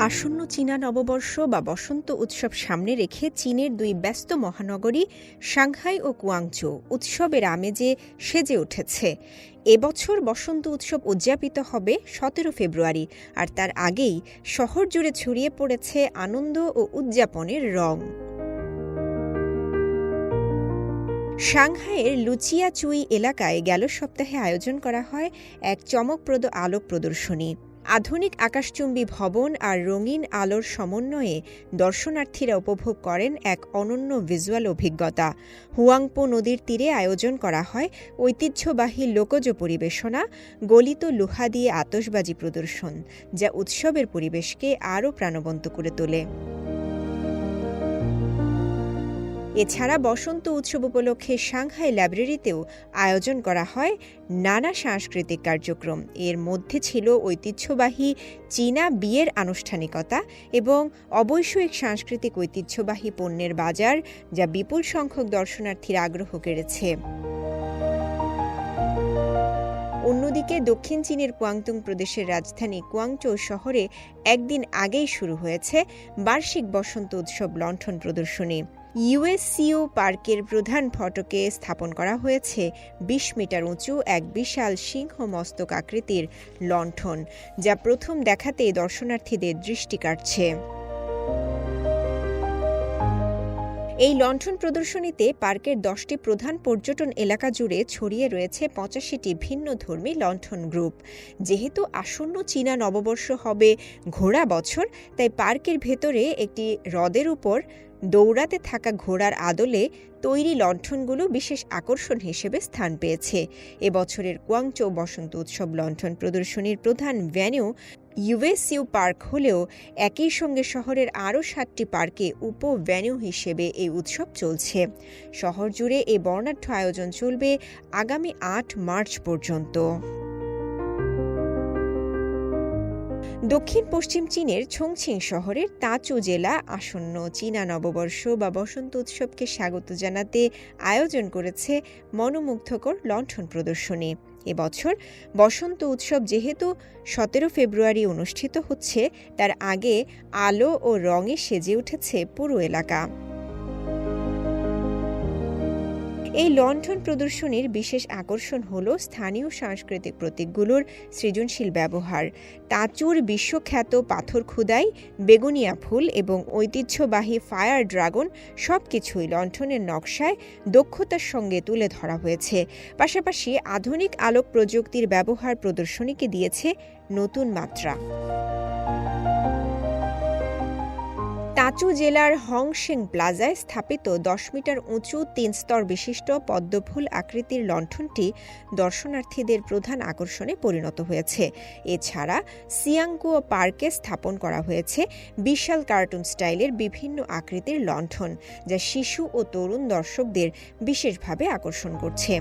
আসন্ন চীনা নববর্ষ বা বসন্ত উৎসব সামনে রেখে চীনের দুই ব্যস্ত মহানগরী সাংহাই ও কুয়াংচৌ উৎসবের আমেজে সেজে উঠেছে। এবছর বসন্ত উৎসব উদযাপিত হবে সতেরো ফেব্রুয়ারি আর তার আগেই শহর জুড়ে ছড়িয়ে পড়েছে আনন্দ ও উদযাপনের রং। সাংহাইয়ের লুচিয়াচুই এলাকায় গেল সপ্তাহে আয়োজন করা হয় এক চমকপ্রদ আলোক প্রদর্শনী। আধুনিক আকাশচুম্বী ভবন আর রঙিন আলোর সমন্বয়ে দর্শনার্থীরা উপভোগ করেন এক অনন্য ভিজুয়াল অভিজ্ঞতা। হুয়াংপো নদীর তীরে আয়োজন করা হয় ঐতিহ্যবাহী লোকজ পরিবেশনা, গলিত লোহা দিয়ে আতসবাজি প্রদর্শন, যা উৎসবের পরিবেশকে আরও প্রাণবন্ত করে তোলে। এছাড়া বসন্ত উৎসব উপলক্ষে সাংহাই লাইব্রেরিতেও আয়োজন করা হয় নানা সাংস্কৃতিক কার্যক্রম। এর মধ্যে ছিল ঐতিহ্যবাহী চীনা বিয়ের আনুষ্ঠানিকতা এবং অবৈষয়িক সাংস্কৃতিক ঐতিহ্যবাহী পণ্যের বাজার, যা বিপুল সংখ্যক দর্শনার্থীর আগ্রহ কেড়েছে। অন্যদিকে দক্ষিণ চীনের কুয়াংতুং প্রদেশের রাজধানী কুয়াংচৌ শহরে একদিন আগেই শুরু হয়েছে বার্ষিক বসন্ত উৎসব লণ্ঠন প্রদর্শনী। ইউএসসিও পার্কের প্রধান ফটকে স্থাপন করা হয়েছে বিশ মিটার উঁচু এক বিশাল সিংহ মস্তক আকৃতির লণ্ঠন, যা প্রথম দেখাতে দর্শনার্থীদের দৃষ্টি কাটছে এই লণ্ঠন প্রদর্শনীতে পার্কের দশটি প্রধান পর্যটন এলাকা জুড়ে ছড়িয়ে রয়েছে পঁচাশিটি ভিন্ন ধর্মী লণ্ঠন গ্রুপ। যেহেতু আসন্ন চীনা নববর্ষ হবে ঘোড়া বছর, তাই পার্কের ভেতরে একটি হ্রদের উপর দৌড়াতে থাকা ঘোড়ার আদলে তৈরি লণ্ঠনগুলো বিশেষ আকর্ষণ হিসেবে স্থান পেয়েছে। এবছরের কুয়াংচৌ বসন্ত উৎসব লণ্ঠন প্রদর্শনীর প্রধান ভ্যানিউ ইউএসইউ পার্ক হলেও একই সঙ্গে শহরের আরও সাতটি পার্কে উপ ভ্যানিউ হিসেবে এই উৎসব চলছে। শহর জুড়ে এই বর্ণাঢ্য আয়োজন চলবে আগামী আট মার্চ পর্যন্ত। দক্ষিণ পশ্চিম চীনের ছংছিং শহরের তাচু জেলা আসন্ন চীনা নববর্ষ বা বসন্ত উৎসবকে স্বাগত জানাতে আয়োজন করেছে মনোমুগ্ধকর লণ্ঠন প্রদর্শনী। এবছর বসন্ত উৎসব যেহেতু সতেরো ফেব্রুয়ারি অনুষ্ঠিত হচ্ছে, তার আগে আলো ও রঙে সেজে উঠেছে পুরো এলাকা। এই লণ্ঠন প্রদর্শনীর বিশেষ আকর্ষণ হল স্থানীয় সাংস্কৃতিক প্রতীকগুলোর সৃজনশীল ব্যবহার। তাঁচুর বিশ্বখ্যাত পাথর খুদাই, বেগুনিয়া ফুল এবং ঐতিহ্যবাহী ফায়ার ড্রাগন সব কিছুই লণ্ঠনের নকশায় দক্ষতার সঙ্গে তুলে ধরা হয়েছে। পাশাপাশি আধুনিক আলোক প্রযুক্তির ব্যবহার প্রদর্শনীকে দিয়েছে নতুন মাত্রা। তাঁচু জেলার হংশেং প্লাজায় স্থাপিত দশ মিটার উঁচু তিন স্তর বিশিষ্ট পদ্মফুল আকৃতির লণ্ঠনটি দর্শনার্থীদের প্রধান আকর্ষণে পরিণত হয়েছে। এছাড়া সিয়াংকুও পার্কে স্থাপন করা হয়েছে বিশাল কার্টুন স্টাইলের বিভিন্ন আকৃতির লণ্ঠন, যা শিশু ও তরুণ দর্শকদের বিশেষভাবে আকর্ষণ করছে।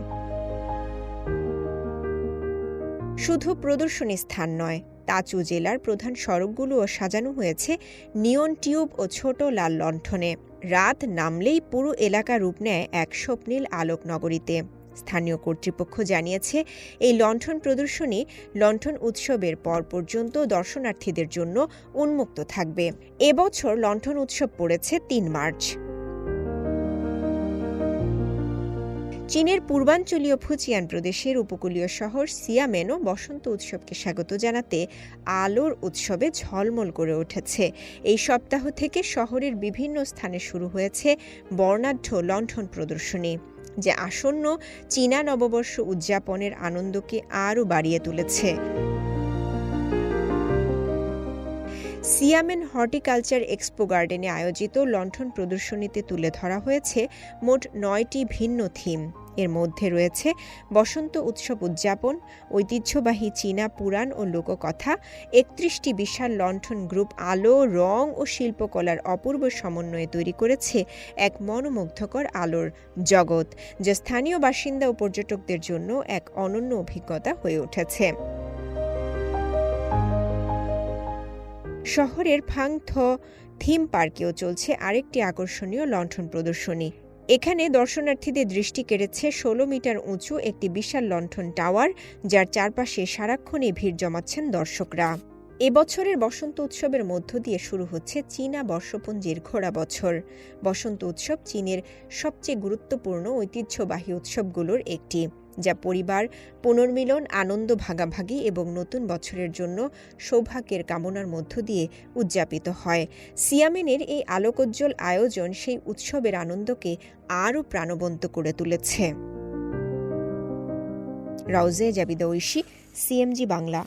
শুধু প্রদর্শনী স্থান নয় তাচু জেলার প্রধান সড়কগুলোও সাজানো হয়েছে নিয়ন টিউব ও ছোট লাল লণ্ঠনে। রাত নামলেই পুরো এলাকা রূপ নেয় এক স্বপ্নীল আলোক নগরীতে স্থানীয় কর্তৃপক্ষ জানিয়েছে, এই লণ্ঠন প্রদর্শনী লণ্ঠন উৎসবের পর পর্যন্ত দর্শনার্থীদের জন্য উন্মুক্ত থাকবে। এবছর লণ্ঠন উৎসব পড়েছে তিন মার্চ। চীনের পূর্বাঞ্চলীয় ফুচিয়ান প্রদেশের উপকূলীয় শহর সিয়ামেনও বসন্ত উৎসবকে স্বাগত জানাতে আলোর উৎসবে ঝলমল করে উঠেছে। এই সপ্তাহ থেকে শহরের বিভিন্ন স্থানে শুরু হয়েছে বর্ণাঢ্য লণ্ঠন প্রদর্শনী, যে আসন্ন চীনা নববর্ষ উদযাপনের আনন্দকে আরও বাড়িয়ে তুলেছে। সিয়ামেন হর্টিকালচার এক্সপো গার্ডেনে আয়োজিত লণ্ঠন প্রদর্শনীতে তুলে ধরা হয়েছে মোট নয়টি ভিন্ন থিম। এর মধ্যে রয়েছে বসন্ত উৎসব উদযাপন, ঐতিহ্যবাহী চীনা পুরাণ ও লোককথা, একত্রিশটি বিশাল লণ্ঠন গ্রুপ আলো, রং ও শিল্পকলার অপূর্ব সমন্বয়ে তৈরি করেছে এক মনোমুগ্ধকর আলোর জগৎ, যা স্থানীয় বাসিন্দা ও পর্যটকদের জন্য এক অনন্য অভিজ্ঞতা হয়ে উঠেছে। শহরের ফাংথ থিম পার্কেও চলছে আরেকটি আকর্ষণীয় লণ্ঠন প্রদর্শনী। এখানে দর্শনার্থীদের দৃষ্টি কেড়েছে ষোলো মিটার উঁচু একটি বিশাল লণ্ঠন টাওয়ার, যার চারপাশে সারাক্ষণই ভিড় জমাচ্ছেন দর্শকরা। এবছরের বসন্ত উৎসবের মধ্য দিয়ে শুরু হচ্ছে চীনা বর্ষপঞ্জির ঘোড়া বছর। বসন্ত উৎসব চীনের সবচেয়ে গুরুত্বপূর্ণ ঐতিহ্যবাহী উৎসবগুলোর একটি। যা পরিবার, পুনর্মিলন, আনন্দ ভাগাভাগি এবং নতুন বছরের জন্য সৌভাগ্যের কামনার মধ্য দিয়ে উদযাপিত হয়। সিয়ামেনের এই আলোকোজ্জ্বল আয়োজন সেই উৎসবের আনন্দকে আরও প্রাণবন্ত করে তুলেছে। রাউজে জাবিদা ঐশী, সিএমজি বাংলা।